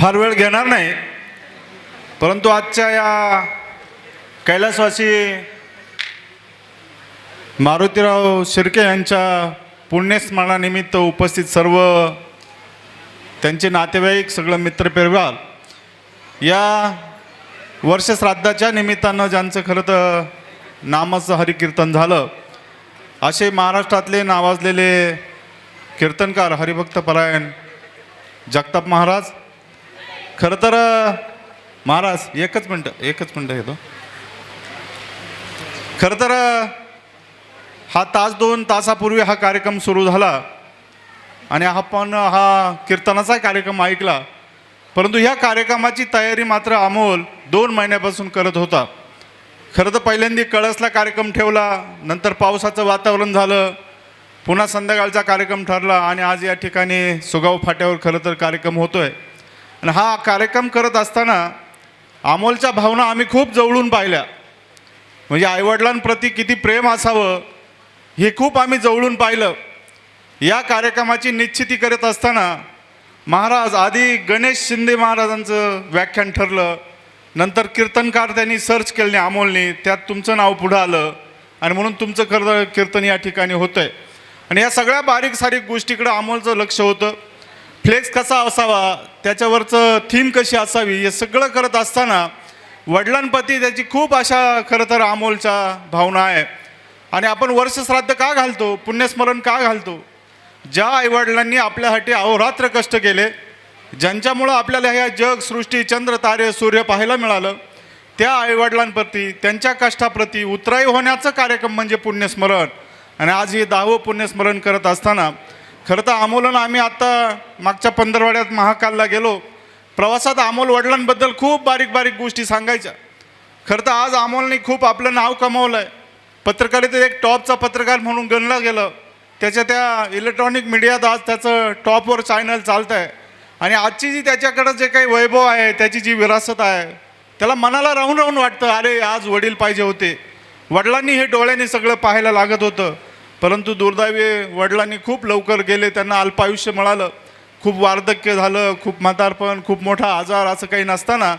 फार वेळ घेणार नाही. परंतु आजच्या या कैलासवासी मारुतीराव शिर्के यांच्या पुण्यस्मरणानिमित्त उपस्थित सर्व त्यांचे नातेवाईक सगळं मित्र पेरवाल या वर्षश्राद्धाच्या निमित्तानं ज्यांचं खरं तर नामाचं हरिकीर्तन झालं असे महाराष्ट्रातले नावाजलेले कीर्तनकार हरिभक्त परायण जगताप महाराज खरं तर महाराज एकच मिनटं एकच मिनटं घेतो खरं तर हा तास दोन तासापूर्वी हा कार्यक्रम सुरू झाला आणि आपण हा कीर्तनाचा कार्यक्रम ऐकला. परंतु ह्या कार्यक्रमाची तयारी मात्र अमोल दोन महिन्यापासून करत होता. खरं तर पहिल्यांदा कळसला कार्यक्रम ठेवला नंतर पावसाचं वातावरण झालं पुन्हा संध्याकाळचा कार्यक्रम ठरला आणि आज या ठिकाणी सुगाव फाट्यावर खरं तर कार्यक्रम होतो आहे आणि हा कार्यक्रम करत असताना अमोलच्या भावना आम्ही खूप जवळून पाहिल्या. म्हणजे आईवडिलांप्रती किती प्रेम असावं हे खूप आम्ही जवळून पाहिलं. या कार्यक्रमाची निश्चिती करत असताना महाराज आधी गणेश शिंदे महाराजांचं व्याख्यान ठरलं नंतर कीर्तनकार त्यांनी सर्च केले अमोलने त्यात तुमचं नाव पुढं आलं आणि म्हणून तुमचं खरं कीर्तन या ठिकाणी होतं आहे आणि या सगळ्या बारीक सारीक गोष्टीकडं अमोलचं लक्ष होतं. फ्लेक्स कसा असावा त्याच्यावरचं थीम कशी असावी हे सगळं करत असताना वडिलांप्रती त्याची खूप अशा खरं तर अमोलच्या भावना आहे. आणि आपण वर्षश्राद्ध का घालतो पुण्यस्मरण का घालतो? ज्या आईवडिलांनी आपल्यासाठी अहोरात्र कष्ट केले ज्यांच्यामुळं आपल्याला ह्या जग सृष्टी चंद्र तारे सूर्य पाहायला मिळालं त्या आईवडिलांप्रती त्यांच्या कष्टाप्रती उतराई होण्याचं कार्यक्रम म्हणजे पुण्यस्मरण. आणि आज हे दहावं पुण्यस्मरण करत असताना खरं तर अमोलन आम्ही आत्ता मागच्या पंधरवाड्यात महाकालला गेलो. प्रवासात अमोल वडिलांबद्दल खूप बारीक बारीक गोष्टी सांगायच्या. खरं तर आज अमोलने खूप आपलं नाव कमावलं आहे पत्रकारितेत एक टॉपचा पत्रकार म्हणून गणलं गेलं. त्याच्या त्या इलेक्ट्रॉनिक मीडियात आज त्याचं टॉपवर चॅनल चालतं आहे आणि आजची जी त्याच्याकडं जे काही वैभव आहे त्याची जी विरासत आहे त्याला मनाला राहून राहून वाटतं अरे आज वडील पाहिजे होते. वडिलांनी हे डोळ्याने सगळं पाहायला लागत होतं. परंतु दुर्दैवी वडिलांनी खूप लवकर गेले त्यांना अल्पायुष्य मिळालं. खूप वार्धक्य झालं खूप म्हातारपण खूप मोठा आजार असं काही नसताना.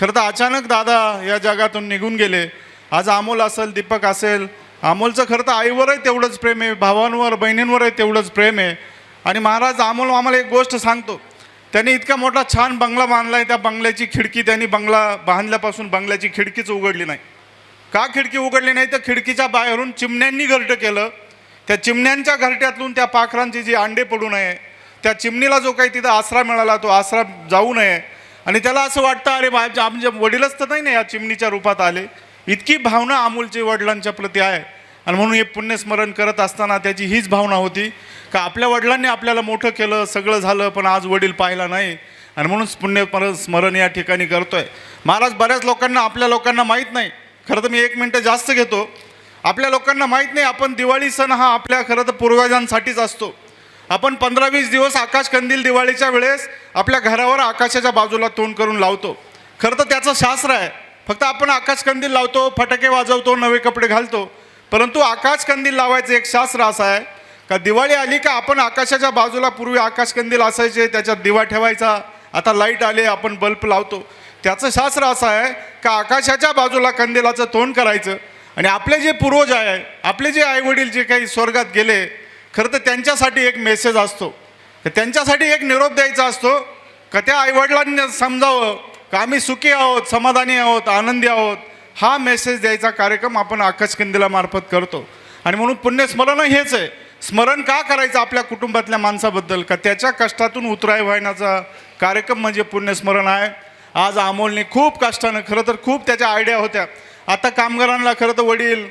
खरं तर अचानक दादा या जगातून निघून गेले. आज अमोल असेल दीपक असेल. अमोलचं खरं तर आईवरही तेवढंच प्रेम आहे भावांवर बहिणींवरही तेवढंच प्रेम आहे. आणि महाराज अमोल आम्हाला एक गोष्ट सांगतो. त्यांनी इतका मोठा छान बंगला बांधला आहे त्या बंगल्याची खिडकी त्यांनी बंगला बांधल्यापासून बंगल्याची खिडकीच उघडली नाही. का खिडकी उघडली नाही? तर खिडकीच्या बाहेरून चिमण्यांनी घरटं केलं. त्या चिमण्यांच्या घरट्यातून त्या पाखरांची जी अंडे पडू नये त्या चिमणीला जो काही तिथं आसरा मिळाला तो आसरा जाऊ नये. आणि त्याला असं वाटतं अरे माझ्या आमच्या वडीलच तर नाही ना या चिमणीच्या रूपात आले. इतकी भावना अमोलची वडिलांच्या प्रती आहे. आणि म्हणून हे पुण्यस्मरण करत असताना त्याची हीच भावना होती का आपल्या वडिलांनी आपल्याला मोठं केलं सगळं झालं पण आज वडील पाहिला नाही. आणि म्हणून पुण्य स्मरण या ठिकाणी करतोय. महाराज बऱ्याच लोकांना आपल्या लोकांना माहीत नाही. खरं तर मी एक मिनटं जास्त घेतो. आपल्या लोकांना माहीत नाही आपण दिवाळी सण हा आपल्या खरं तर पूर्वजांसाठीच असतो. आपण पंधरा वीस दिवस आकाश कंदील दिवाळीच्या वेळेस आपल्या घरावर आकाशाच्या बाजूला तोंड करून लावतो. खरं तर त्याचं शास्त्र आहे. फक्त आपण आकाश कंदील लावतो फटाके वाजवतो नवे कपडे घालतो. परंतु आकाश कंदील लावायचं एक शास्त्र असं आहे का दिवाळी आली का आपण आकाशाच्या बाजूला पूर्वी आकाश कंदील असायचे त्याच्यात दिवा ठेवायचा आता लाइट आले आपण बल्ब लावतो. त्याचं शास्त्र असं आहे का आकाशाच्या बाजूला कंदिलाचं तोंड करायचं आणि आपले जे पूर्वज आहे आपले जे आईवडील जे काही स्वर्गात गेले खरं तर त्यांच्यासाठी एक मेसेज असतो. तर त्यांच्यासाठी एक निरोप द्यायचा असतो का त्या आईवडिलांनी समजावं का आम्ही सुखी आहोत समाधानी आहोत आनंदी आहोत हा मेसेज द्यायचा कार्यक्रम आपण आकाश मार्फत करतो. आणि म्हणून पुण्यस्मरण हेच आहे. स्मरण का करायचं आपल्या कुटुंबातल्या माणसाबद्दल? का त्याच्या कष्टातून उतराय वाहण्याचा कार्यक्रम म्हणजे पुण्यस्मरण आहे? आज अमोलने खूप कष्टानं खरं तर खूप त्याच्या आयडिया होत्या. आता कामगारांना खरं तर वडील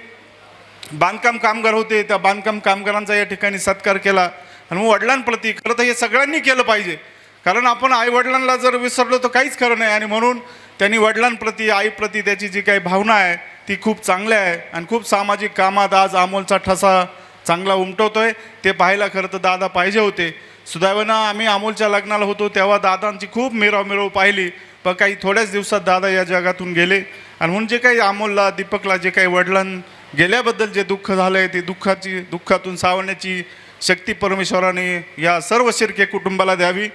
बांधकाम कामगार होते त्या बांधकाम कामगारांचा या ठिकाणी सत्कार केला. आणि मग वडिलांप्रती खरं तर हे सगळ्यांनी केलं पाहिजे. कारण आपण आईवडिलांना जर विसरलो तर काहीच खरं नाही. आणि म्हणून त्यांनी वडिलांप्रती आईप्रती त्याची जी काही भावना आहे ती खूप चांगली आहे. आणि खूप सामाजिक कामात आज अमोलचा ठसा चांगला उमटवतो आहे ते पाहायला खरं तर दादा पाहिजे होते. सुदैवानं आम्ही अमोलच्या लग्नाला होतो तेव्हा दादांची खूप मिरव मिरव पाहिली. पण काही थोड्याच दिवसात दादा या जगातून गेले. आणि म्हणून जे काही अमोलला दीपकला जे काही वडिलां गेल्याबद्दल जे दुःख झालं आहे ते दुःखाची दुःखातून सावरण्याची शक्ती परमेश्वराने या सर्व शिर्के कुटुंबाला द्यावी.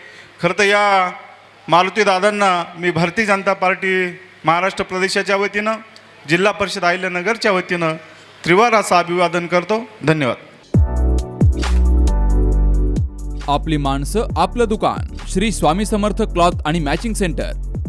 खरं तर या मारुती दादांना मी भारतीय जनता पार्टी महाराष्ट्र प्रदेशाच्या वतीनं जिल्हा परिषद नगरच्या वतीनं त्रिवार असं अभिवादन करतो. धन्यवाद. आपली माणसं आपलं दुकान. श्री स्वामी समर्थ क्लॉथ आणि मॅचिंग सेंटर.